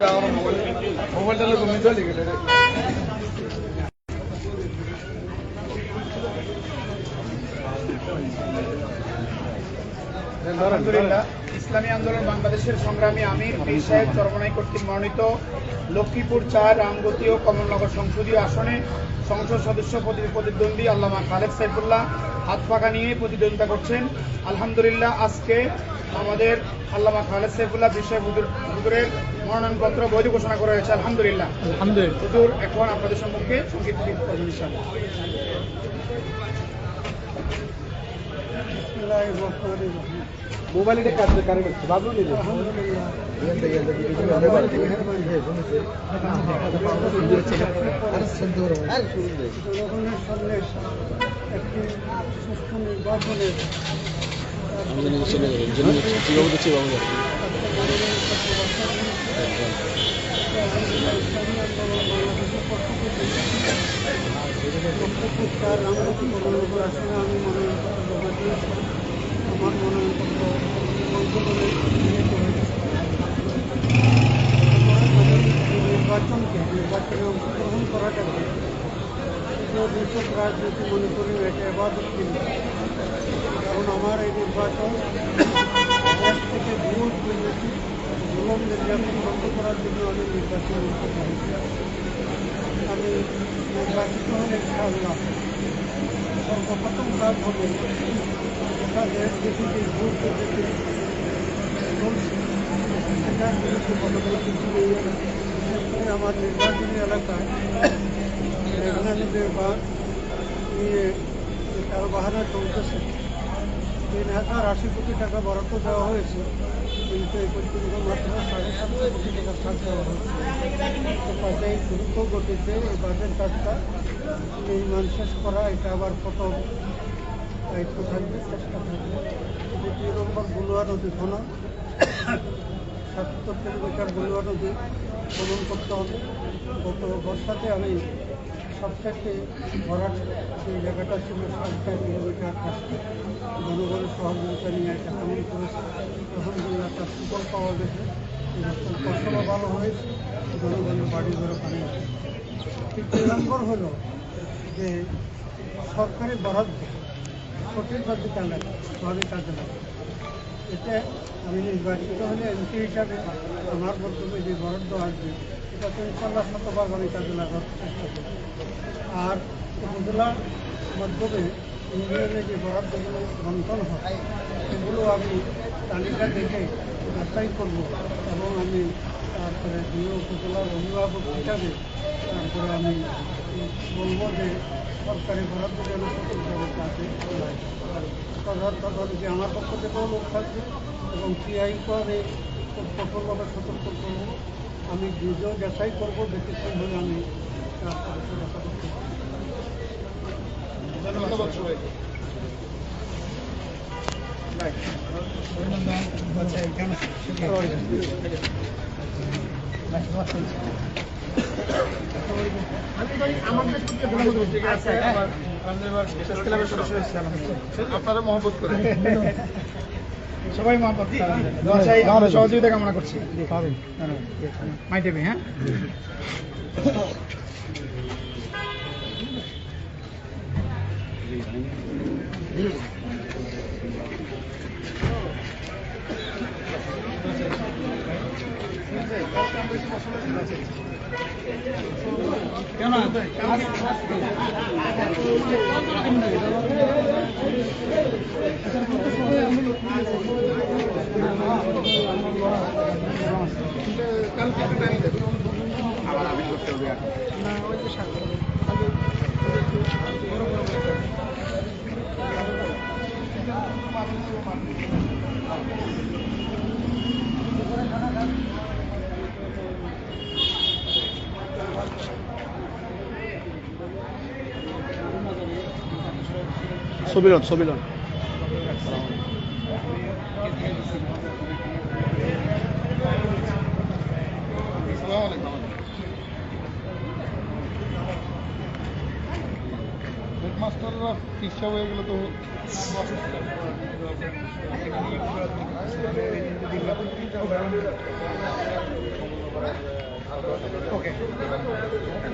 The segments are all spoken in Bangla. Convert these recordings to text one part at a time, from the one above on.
मोबाइल मोबाइल मिलियो আলহামদুলিল্লাহ ইসলামী আন্দোলন বাংলাদেশের সংগ্রামী আমির পীর সাহেব চরমনাই কর্তৃক মনোনীত লক্ষ্মীপুর চার রামগতি ও কমলনগর সংসদীয় আসনে সংসদ সদস্য প্রতি- প্রতিদ্বন্দ্বী আল্লামা খালেদ সাইফুল্লাহ হাত পাকা নিয়ে প্রতিদ্বন্দ্বিতা করছেন। আলহামদুলিল্লাহ আজকে আমাদের আল্লামা খালেদ সাইফুল্লাহ হুজুর- হুজুরের মনোনয়নপত্র বৈধ ঘোষণা করা হয়েছে। আলহামদুলিল্লাহ। হুজুর এখন আপনাদের সম্পর্কে সংক্ষিপ্ত ইনশাআল্লাহ। মোবাইলটা কাজ কারে করছে বাবু নিলে চার মনোনয়ন আসনে আমি মনোনয়নপত্র জমা দিয়েছি আমার মনোনয়নপত্র বৈধ বলে গৃহীত হয়েছে এই নির্বাচনকে নির্বাচনে অংশগ্রহণ করাটাকে দেশের রাজনীতি মনে করি এটা এবাদত কিন্তু কারণ আমার এই নির্বাচন দেশ থেকে বিরোধ দুর্নীতি জুলম নির্যাতন বন্ধ করার জন্য আমি নির্বাচন অনুষ্ঠিত হয়েছি আমি নির্বাচিত হলে ইনশাআল্লাহ সর্বপ্রথম কাজ হবে গোটা দেশ দেশে ভোট দুর্নীতি চলছে সেটার বিরুদ্ধে পদক্ষেপ নিয়ে বিশেষ করে আমার নির্বাচনী এলাকায় রেগুলারিদের বা নিয়ে যে কারবাহানা চলতেছে তিন হাজার আশি কোটি টাকা বরাদ্দ দেওয়া হয়েছে। কিন্তু এই পর্যন্ত মাত্র সাড়ে সাতশো কোটি টাকা ছাড় দেওয়া হয়েছে। তো কাজেই দ্রুত গতিতে এই বাজেট কাজটা। নির্মাণ শেষ করা, এটা আবার কত দায়িত্ব থাকবে, চেষ্টা থাকবে। দ্বিতীয় নম্বর গুলুয়া নদী খনন। সাতত্তর কিলোমিটার গুলুয়া নদী খনন করতে হবে। গত বর্ষাতে আমি সবথেকে ভরাট যে জায়গাটা ছিল সাতটা কিলোমিটার কাজটা জনগণের সহযোগিতা নিয়ে একটা খনন করেছে। আলহামদুলিল্লাহ তার সুফল পাওয়া গেছে। ফসলও ভালো হয়েছে। জনগণের বাড়ি ঘরে পানি দুই নম্বর হলো যে সরকারি বরাদ্দ সঠিকভাবে কাজে ভাবে কাজে লাগে এতে আমি নির্বাচিত হলে এমপি হিসাবে আমার মাধ্যমে যে বরাদ্দ আসবে, এটা তো ইনশাল্লাহ শতভাগ আমি কাজে লাগার চেষ্টা করব। আর উপজেলার মাধ্যমে ইউনিয়নে যে বরাদ্দগুলো বন্টন হয়, সেগুলো আমি তালিকা দেখে যাচাই করব এবং আমি তারপরে দুই উপজেলার অভিভাবক হিসাবে তারপরে আমি বলব যে সরকারি বরাদ্দ যেন লাগায় যে আমার পক্ষ থেকেও লোক থাকবে এবং সিআইকেও আমি কঠোরভাবে সতর্ক করব। আমি নিজেও যাচাই করব ব্যতিক্রম হলে আমি ধন্যবাদ। সবাইকে আপনারা মহব্বত করে সবাই দোয়া সহযোগিতা কামনা করছি। মাই টেপে হ্যাঁ? টাইম দেবে আবার আমি করতে হবে না ওই যে স্বাক্ষর ছবিলন ছবিলন হেডমাস্টাররা চিকিৎসা হয়ে গেলে তো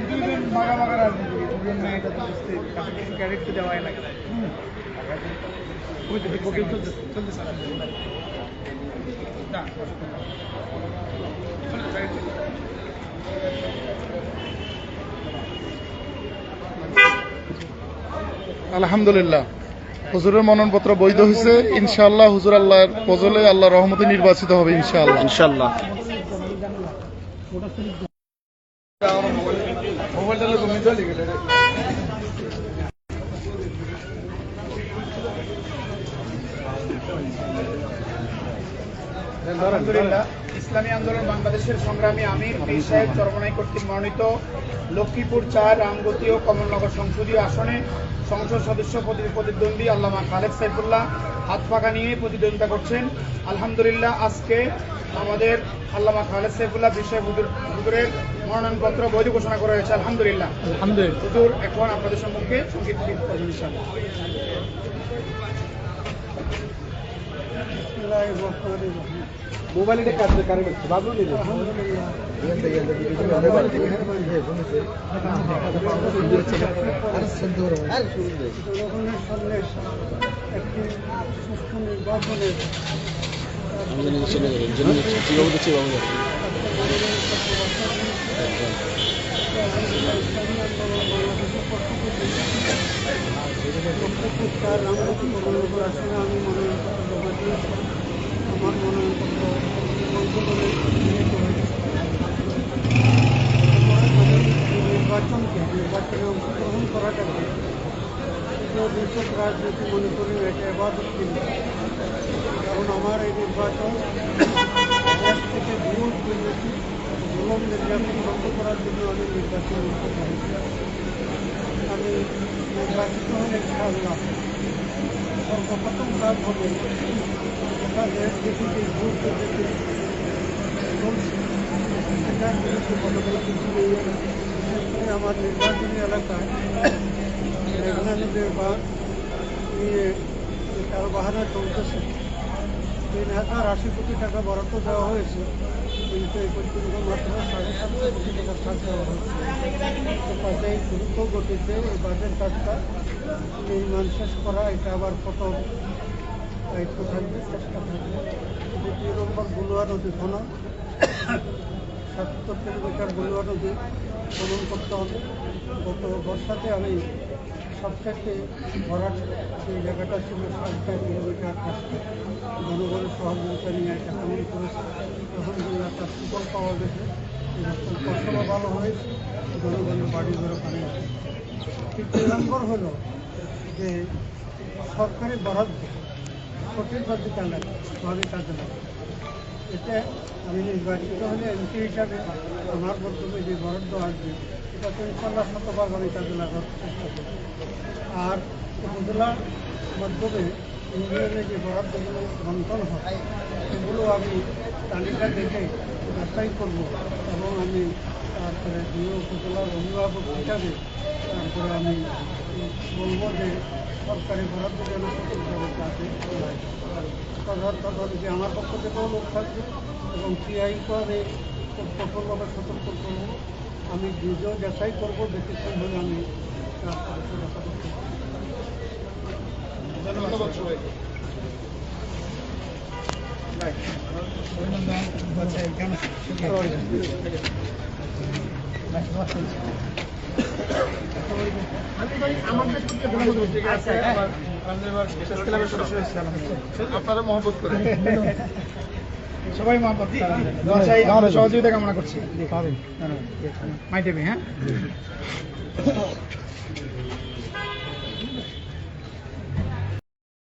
দুজন মাগা মাগা রাজনীতি দুজন না এটা তো বুঝতে কিছু ক্যারেক্ট তো দেওয়াই লাগে। ওই তো দেখছি চলতেছে চলতেছে। আলহামদুলিল্লাহ। না হুজুরের মনোনয়নপত্র বৈধ হয়েছে। ইনশাআল্লাহ হুজুর আল্লাহর ফজলে আল্লাহ রহমতে নির্বাচিত হবে ইনশাআল্লাহ। ইনশাল্লাহ লোক ইসলামী আন্দোলন বাংলাদেশের সংগ্রামী আমির পীর সাহেব চরমনাই কর্তৃক মনোনীত লক্ষ্মীপুর চার রামগতি ও কমলনগর সংসদীয় আসনে সংসদ সদস্য প্রতিদ্বন্দ্বী আল্লামা খালেদ সাইফুল্লাহ হাত পাকা নিয়ে প্রতিদ্বন্দ্বিতা করছেন। আলহামদুলিল্লাহ আজকে আমাদের আল্লামা খালেদ সাইফুল্লাহ বিষয় হুজুরের মনোনয়নপত্র বৈধ ঘোষণা করা হয়েছে। আলহামদুলিল্লাহ। আলহামদুলিল্লাহ। হুজুর এখন আপনাদের সম্মুখে সংক্ষিপ্ত হচ্ছে বাবু নিলে জনগণের সামনে একটি আসনে আমি মনোনয়নপত্র নির্বাচনকে নির্বাচনে অংশগ্রহণ করাটাকে তৃতীয় দেশের রাজনীতি মনে করি এটা এবাদত কিন্তু কারণ আমার এই নির্বাচন দেশ থেকে বিরোধ দুর্নীতি জুলম নির্যাতন বন্ধ করার জন্য আমি নির্বাচন হয়েছি আমি নির্বাচিত হলে ইনশাআল্লাহ সর্বপ্রথম কাজ হবে আমার নির্বাচনী এলাকায় মেঘনা নদীর বাঁধ নিয়ে যে কারবাহানা চলতেছে তিন হাজার আশি কোটি টাকা বরাদ্দ দেওয়া হয়েছে কিন্তু এই পর্যন্ত মাত্র সাড়ে সাতশো কোটি টাকা কাজ দেওয়া হয়েছে তো কাজেই দ্রুত গতিতে এই বাজেট কাজটা নির্মাণ শেষ করা এটা আবার প্রথম চেষ্টা থাকবে করতে হবে বর্ষাতে আমি সবথেকে ভরাট সেই জায়গাটা ছিল সাড়ে কিলোমিটার কাছে জনগণের সহযোগিতা নিয়ে একটা খনন করেছে আলহামদুলিল্লাহ তার সুফল পাওয়া গেছে ফসলও ভালো হয়েছে জনগণের বাড়ি ঘরে পানি তৃতীয় নম্বর হলো যে সরকারি বরাদ্দ সঠিকভাবে কাজে ভাবে কাজে এতে আমি নির্বাচিত হলে এমপি হিসাবে আমার মাধ্যমে যে বরাদ্দ আসবে এটা তো ইনশাল্লাহ শতভাগ আমি কাজে লাগার আর উপজেলার মাধ্যমে ইউনিয়নে যে বরাদ্দগুলো বন্টন হয়, সেগুলো আমি তালিকা দেখে যাচাই করব এবং আমি দুই উপজেলার অভিভাবক হিসাবে তারপরে আমি বলব যে সরকারি বরাদ্দ যেন সঠিকভাবে কাজে লাগে তদারকি আমার পক্ষ থেকেও লোক থাকবে এবং সিআইকেও আমি খুব কঠোরভাবে সতর্ক করব আমি নিজেও যাচাই করব ব্যক্তিগতভাবে আমি তারপরে সেটা ধন্যবাদ সবাইকে এখানে আপনারা মহব্বত করে সবাই মহব্বত সহযোগিতা কামনা করছি। হ্যাঁ?